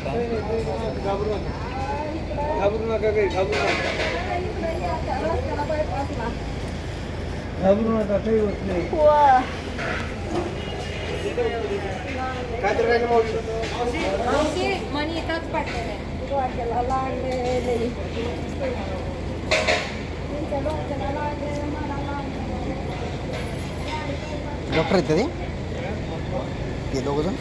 घाबरू नका घाबरू नका काही घाबरू नका घाबरू नका काही होत नाही डॉक्टर येते ते लोक जण?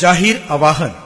जाहीर आवाहन।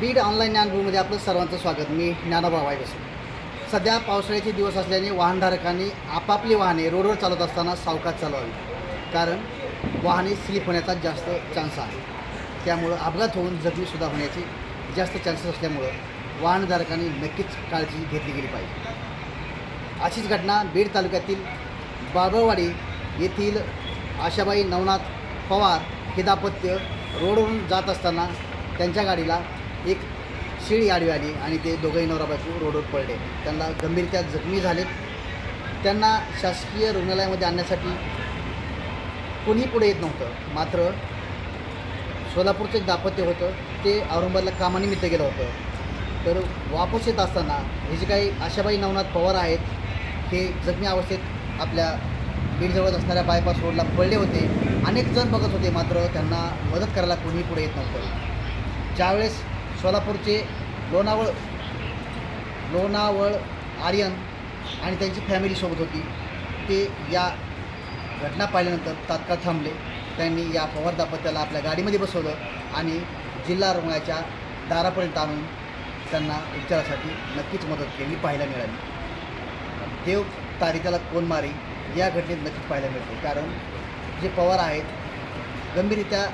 बीड ऑनलाईन ज्ञानभूमीमध्ये आपलं सर्वांचं स्वागत. मी ज्ञानोबा वायरस सध्या पावसाळ्याचे दिवस असल्याने वाहनधारकांनी आपापली वाहने रोडवर चालवत असताना सावकाश चालवावी. कारण वाहने स्लिप होण्याचा जास्त चान्स आहे. त्यामुळं अपघात होऊन जखमीसुद्धा होण्याचे जास्त चान्सेस असल्यामुळं वाहनधारकांनी नक्कीच काळजी घेतली गेली पाहिजे. अशीच घटना बीड तालुक्यातील बाबळवाडी येथील आशाबाई नवनाथ पवार हे दाम्पत्य रोडवरून जात असताना त्यांच्या गाडीला एक शिळी आडवी आली आणि ते दोघंही नवरा बायको रोडवर पडले. त्यांना गंभीरत्या जखमी झालेत. त्यांना शासकीय रुग्णालयामध्ये आणण्यासाठी कोणी पुढे येत नव्हतं. मात्र सोलापूरचं एक दाम्पत्य होतं. ते औरंगाबादला कामानिमित्त गेलं होतं. तर वापस येत असताना हे जे काही आशाबाई नवनाथ पवार आहेत हे जखमी अवस्थेत आपल्या बीडजवळ असणाऱ्या बायपास रोडला पडले होते. अनेक जण बघत होते मात्र त्यांना मदत करायला कोणी पुढे येत नव्हतं. ज्यावेळेस सोलापूरचे लोणावळ लोणावळ आर्यन आणि त्यांची फॅमिलीसोबत होती. ते या घटना पाहिल्यानंतर तात्काळ थांबले. त्यांनी या पवार दाम्पत्याला आपल्या गाडीमध्ये बसवलं आणि जिल्हा रुग्णालयाच्या दारापर्यंत आणून त्यांना उपचारासाठी नक्कीच मदत केली पाहायला मिळाली. देव तारिकाला कोण मारी या घटनेत नक्कीच पाहायला मिळते. कारण जे पवार आहेत गंभीररित्या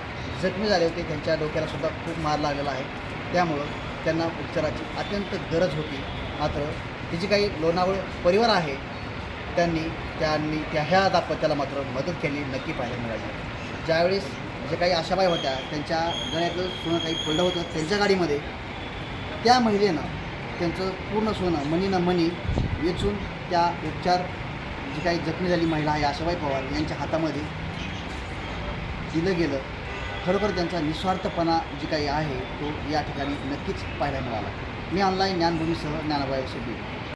जखमी झाले होते त्यांच्या डोक्याला सुद्धा खूप मार लागलेला आहे. त्यामुळं त्यांना उपचाराची अत्यंत गरज होती. मात्र तिची काही लोणावळ परिवार आहे त्यांनी त्यांनी त्या ह्या दाम्पत्याला मात्र मदत केली नक्की पाहायला मिळाली. ज्यावेळेस जे काही आशाबाई होत्या त्यांच्या गळ्यातलं सोनं काही पडलं होतं त्यांच्या गाडीमध्ये त्या महिलेनं त्यांचं पूर्ण सोनं मनी न मनी वेचून त्या उपचार जी काही जखमी झाली महिला आहे आशाबाई पवार यांच्या हातामध्ये दिलं गेलं. खरोखर त्यांचा निस्वार्थपणा जी काही आहे तो या ठिकाणी नक्कीच पाहायला मिळाला. मी ऑनलाईन ज्ञानभूमीसह ज्ञानबाई सुद्धा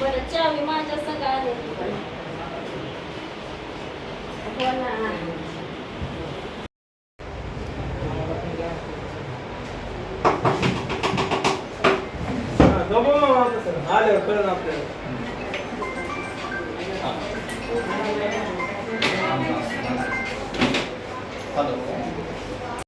बरं चावी माझ्या संग आले हो ना आल्यावर कळलं आपल्याला हॅलो